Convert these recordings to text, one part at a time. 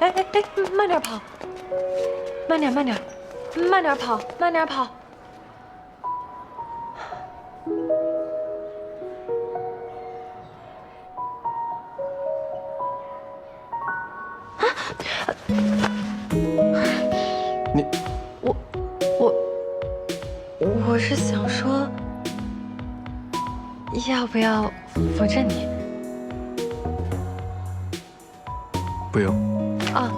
哎哎哎，慢点跑，慢点慢点，慢点跑，慢点跑。啊？你我我我是想说，要不要扶着你不用，啊？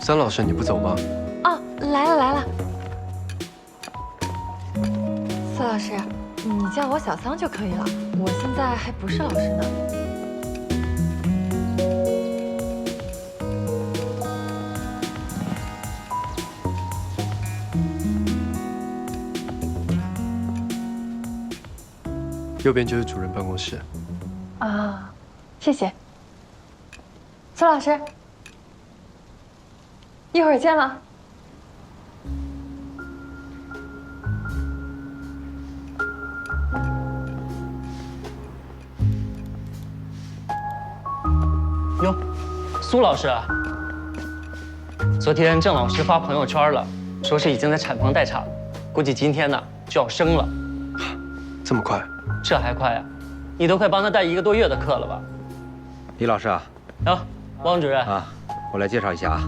三老师你不走吗？哦，来了来了，四老师，你叫我小桑就可以了，我现在还不是老师呢。右边就是主任办公室。啊，谢谢，苏老师，一会儿见了。哟，苏老师，昨天郑老师发朋友圈了，说是已经在产房待产了，估计今天呢就要生了。这么快？这还快啊？你都快帮他带一个多月的课了吧？李老师啊，啊，汪主任，啊，我来介绍一下啊，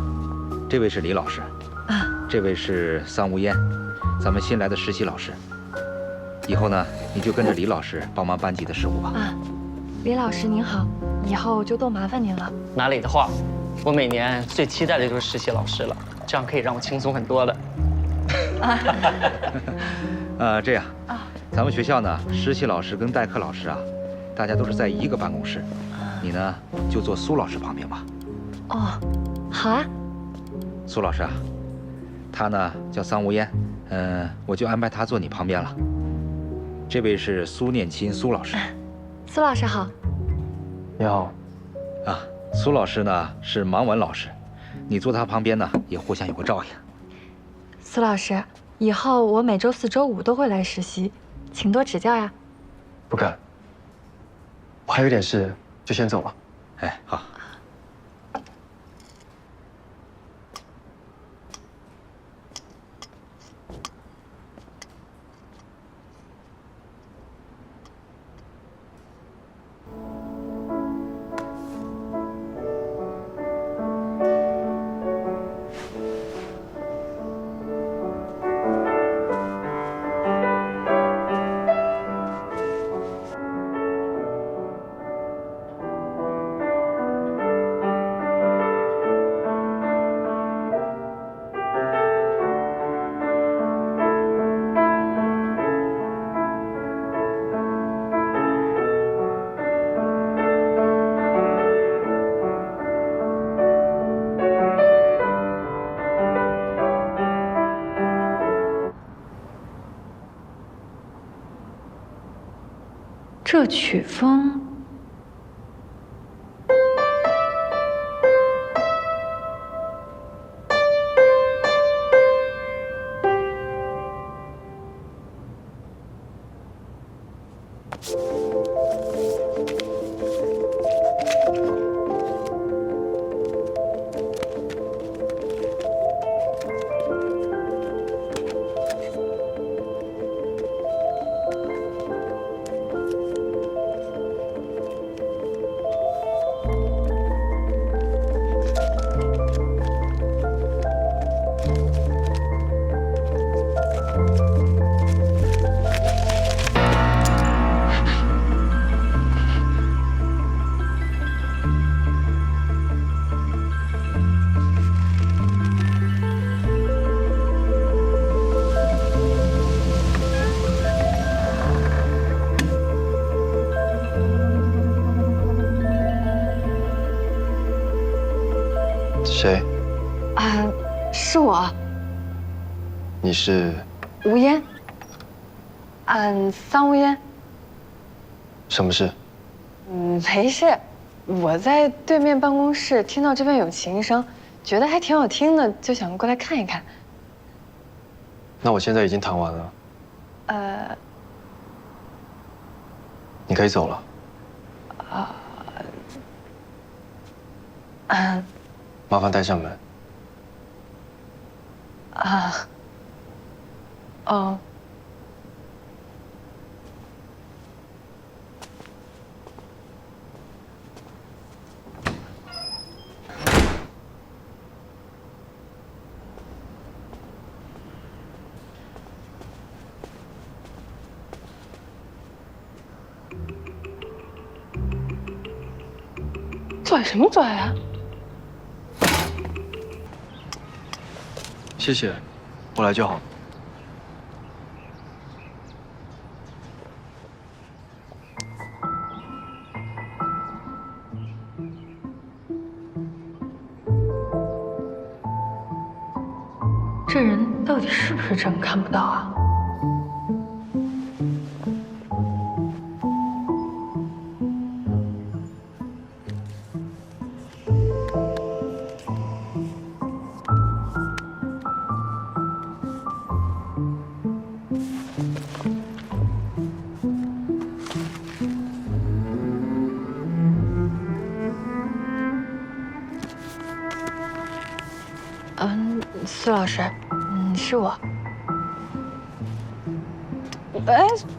这位是李老师，啊，这位是桑无烟，咱们新来的实习老师。以后呢，你就跟着李老师帮忙班级的事务吧。啊，李老师您好，以后就多麻烦您了。哪里的话，我每年最期待的就是实习老师了，这样可以让我轻松很多的。呃，这样啊，咱们学校呢，实习老师跟代课老师啊，大家都是在一个办公室，你呢就坐苏老师旁边吧。哦，好啊。苏老师啊，他呢叫桑无烟，嗯、我就安排他坐你旁边了。这位是苏念亲苏老师。苏老师好。你好，啊，苏老师呢是盲文老师，你坐他旁边呢也互相有个照应。苏老师，以后我每周四周五都会来实习，请多指教呀。不敢。我还有点事，就先走了。哎，好。这曲风，你是？吴烟。嗯，桑无烟。什么事？嗯，没事，我在对面办公室听到这边有琴声，觉得还挺好听的，就想过来看一看。那我现在已经弹完了，呃，你可以走了。嗯麻烦带上门。啊，哦，拽什么拽啊？谢谢，我来就好。是不是真看不到啊？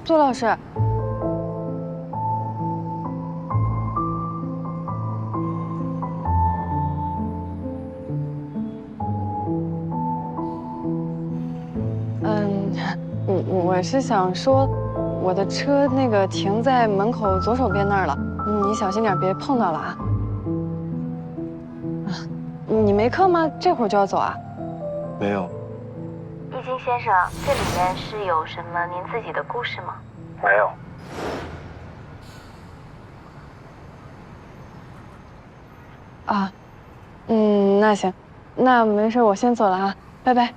杜，老师，嗯，我我是想说，我的车那个停在门口左手边那儿了，你小心点，别碰到了啊。啊，你没课吗？这会儿就要走啊？没有，易经先生，这里面是有什么您自己的故事吗？没有。啊，嗯，那行，那没事，我先走了啊，拜拜。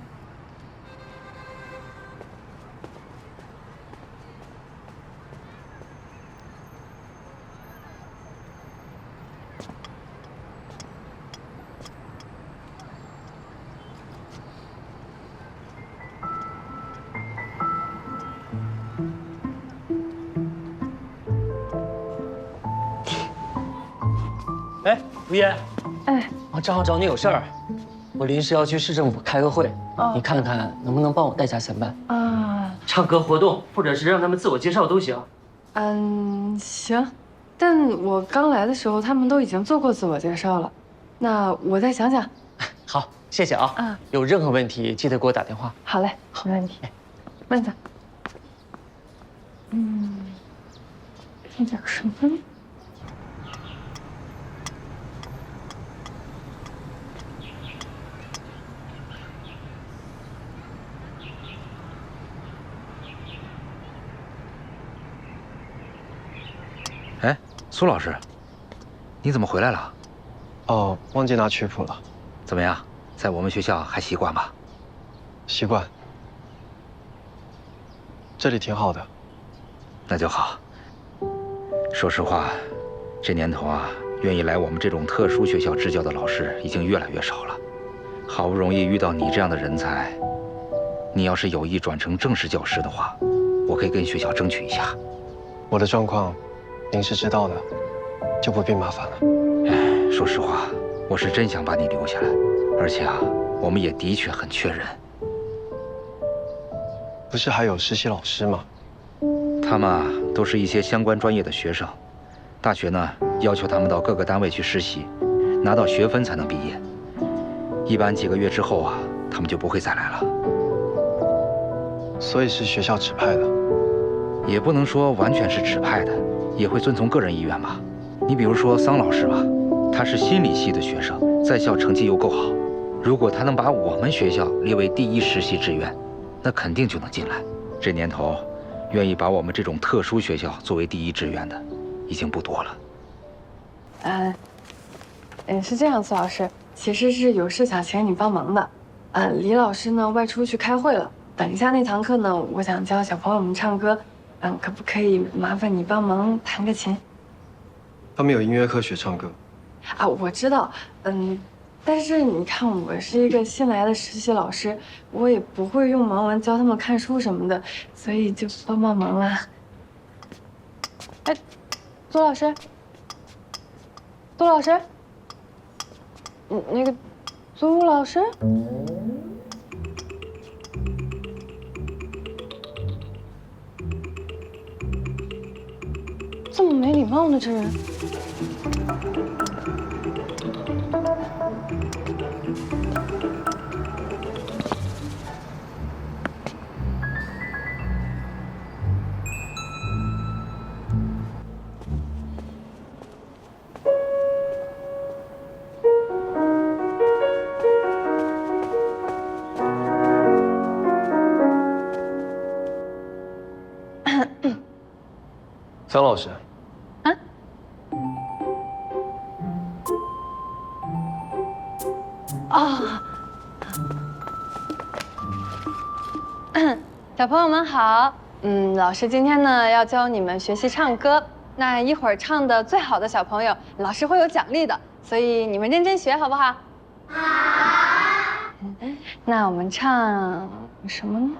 哎，吴岩，哎，我正好找你有事儿，我临时要去市政府开个会，哦你看看能不能帮我带下前班？啊，唱歌活动，或者是让他们自我介绍都行。嗯，行，但我刚来的时候他们都已经做过自我介绍了，那我再想想。好，谢谢啊。嗯，有任何问题记得给我打电话。好嘞，没问题。慢走。嗯，那点什么？哎，苏老师，你怎么回来了？哦，忘记拿曲谱了，怎么样，在我们学校还习惯吧？习惯。这里挺好的，那就好。说实话，这年头啊，愿意来我们这种特殊学校支教的老师已经越来越少了。好不容易遇到你这样的人才，你要是有意转成正式教师的话，我可以跟学校争取一下。我的状况，您是知道的，就不必麻烦了。说实话，我是真想把你留下来，而且啊，我们也的确很缺人。不是还有实习老师吗？他们啊，都是一些相关专业的学生，大学呢要求他们到各个单位去实习，拿到学分才能毕业。一般几个月之后啊，他们就不会再来了。所以是学校指派的。也不能说完全是指派的，也会遵从个人意愿吧。你比如说桑老师吧，他是心理系的学生，在校成绩又够好，如果他能把我们学校列为第一实习志愿，那肯定就能进来。这年头，愿意把我们这种特殊学校作为第一志愿的，已经不多了。嗯，嗯，是这样，苏老师，其实是有事想请你帮忙的。呃，李老师呢外出去开会了，等一下那堂课呢，我想教小朋友们唱歌，嗯，可不可以麻烦你帮忙弹个琴？他们有音乐课学唱歌，啊，我知道，嗯，但是你看，我是一个新来的实习老师，我也不会用盲文教他们看书什么的，所以就帮帮忙啦。哎，苏老师，苏老师，嗯，那个苏老师，这么没礼貌呢，这人。桑老师，啊！小朋友们好，嗯，老师今天呢要教你们学习唱歌。那一会儿唱的最好的小朋友，老师会有奖励的，所以你们认真学好不好？好。那我们唱什么呢？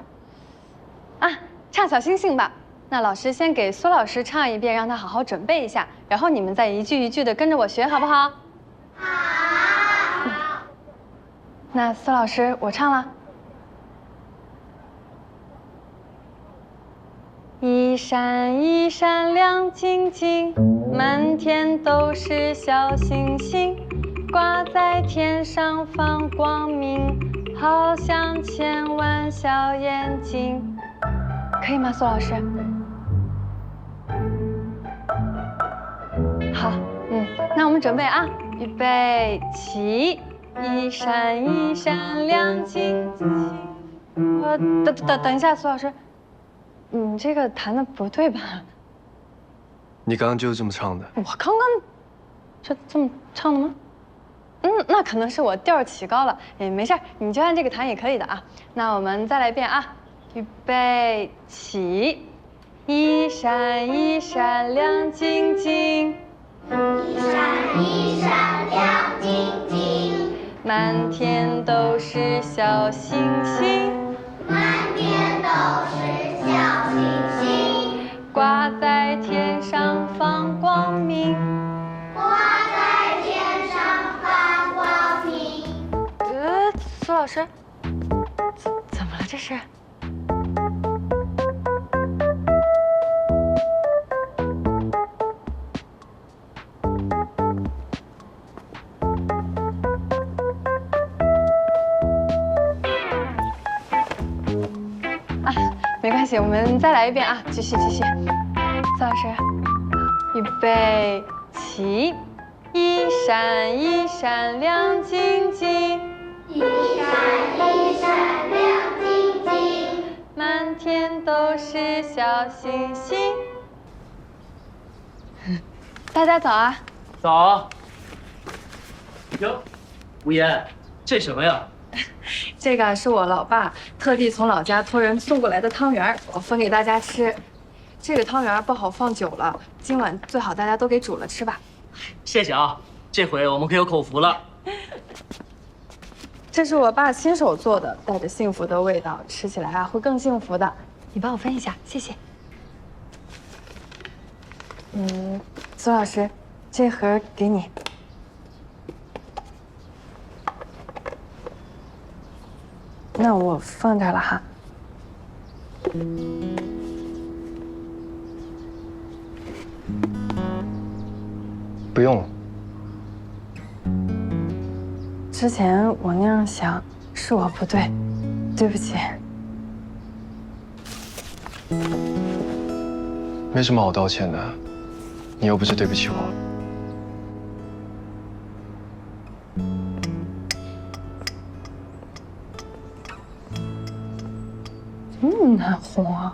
啊，唱小星星吧。那老师先给苏老师唱一遍，让他好好准备一下，然后你们再一句一句的跟着我学，好不好？那苏老师，我唱了。一闪一闪亮晶晶，满天都是小星星，挂在天上放光明，好像千万小眼睛。可以吗，苏老师？好，嗯，那我们准备啊，预备起。一闪一闪亮晶晶。呃，等等等一下，苏老师，你这个弹的不对吧？你刚刚就是这么唱的。我刚刚就这么唱的吗？嗯，那可能是我调起高了。哎，没事你就按这个弹也可以的啊。那我们再来一遍啊，预备起。一闪一闪亮晶晶。一闪一闪亮晶晶，满天都是小星星，满天都是小星星，挂在天上放光明。挂在天上放光明。呃，苏老师，怎怎么了这是？我们再来一遍啊！继续继续，宋老师，预备起，一闪一闪亮晶晶，一闪一闪亮晶晶，满天都是小星星。大家早啊！早。哟，无言，这什么呀？这个是我老爸特地从老家托人送过来的汤圆，我分给大家吃。这个汤圆不好放久了，今晚最好大家都给煮了吃吧。谢谢啊，这回我们可有口福了。这是我爸亲手做的，带着幸福的味道，吃起来啊会更幸福的。你帮我分一下，谢谢。嗯，苏老师，这盒给你。那我放这儿了哈。不用了。之前我那样想，是我不对，对不起。没什么好道歉的，你又不是对不起我。这么难哄啊！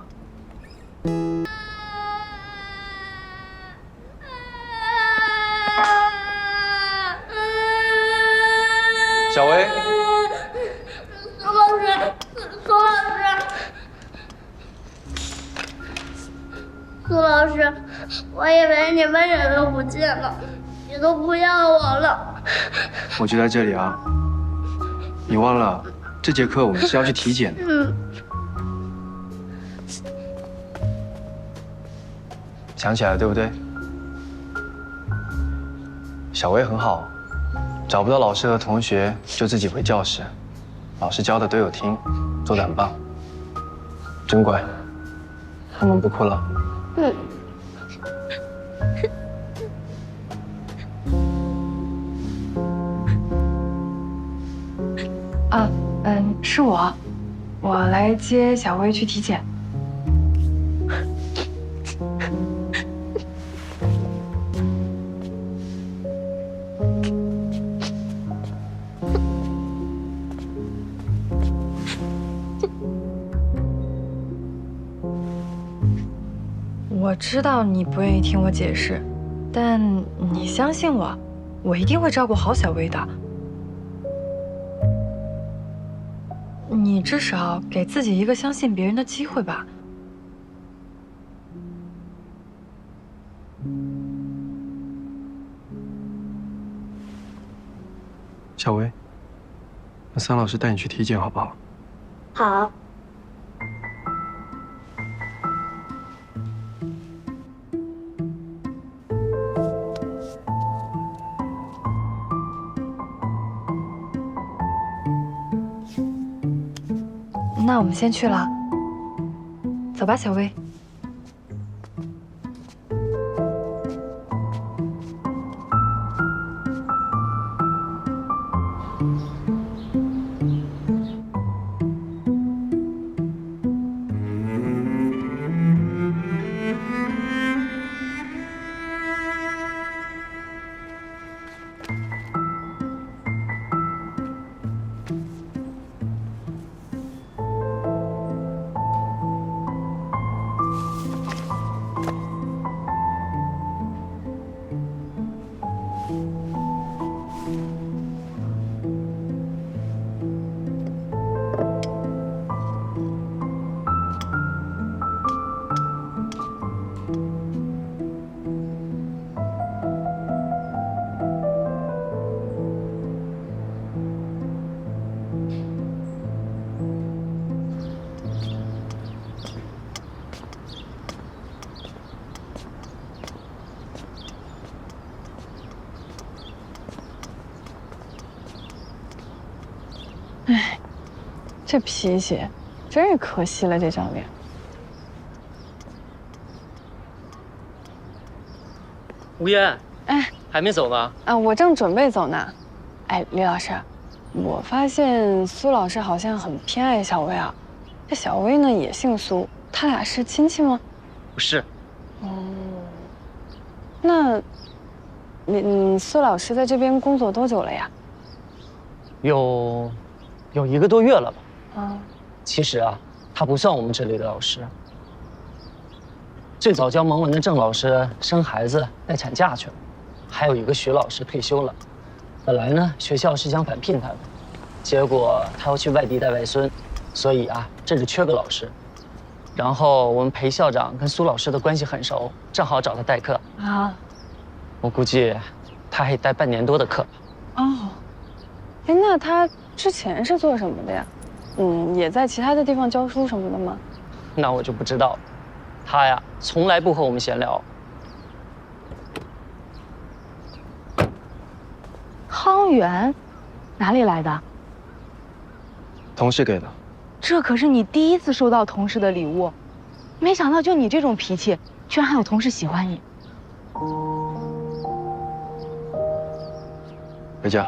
小薇，苏老师，苏老师，苏老师，我以为你们人都不见了，你都不要我了，我就在这里啊。你忘了这节课我们是要去体检的。想起来了对不对？小薇很好，找不到老师和同学就自己回教室，老师教的都有听，做的很棒，真乖。我们不哭了。嗯。啊，嗯，是我，我来接小薇去体检。知道你不愿意听我解释，但你相信我，我一定会照顾好小薇的。你至少给自己一个相信别人的机会吧。小薇，那桑老师带你去体检好不好？好。那我们先去了，走吧，小薇。这脾气，真是可惜了这张脸。吴嫣，哎，还没走呢？啊，我正准备走呢。哎，李老师，我发现苏老师好像很偏爱小薇啊。这小薇呢也姓苏，他俩是亲戚吗？不是。哦，那，你你苏老师在这边工作多久了呀？有。有一个多月了吧？啊，其实啊，他不算我们这里的老师。最早教蒙文的郑老师生孩子带产假去了，还有一个徐老师退休了。本来呢，学校是想返聘他的，结果他要去外地带外孙，所以啊，这里缺个老师。然后我们裴校长跟苏老师的关系很熟，正好找他代课。啊，我估计他还得带半年多的课。哦，哎，那他。之前是做什么的呀？嗯，也在其他的地方教书什么的吗？那我就不知道了。他呀，从来不和我们闲聊。汤圆，哪里来的？同事给的。这可是你第一次收到同事的礼物，没想到就你这种脾气，居然还有同事喜欢你。回家。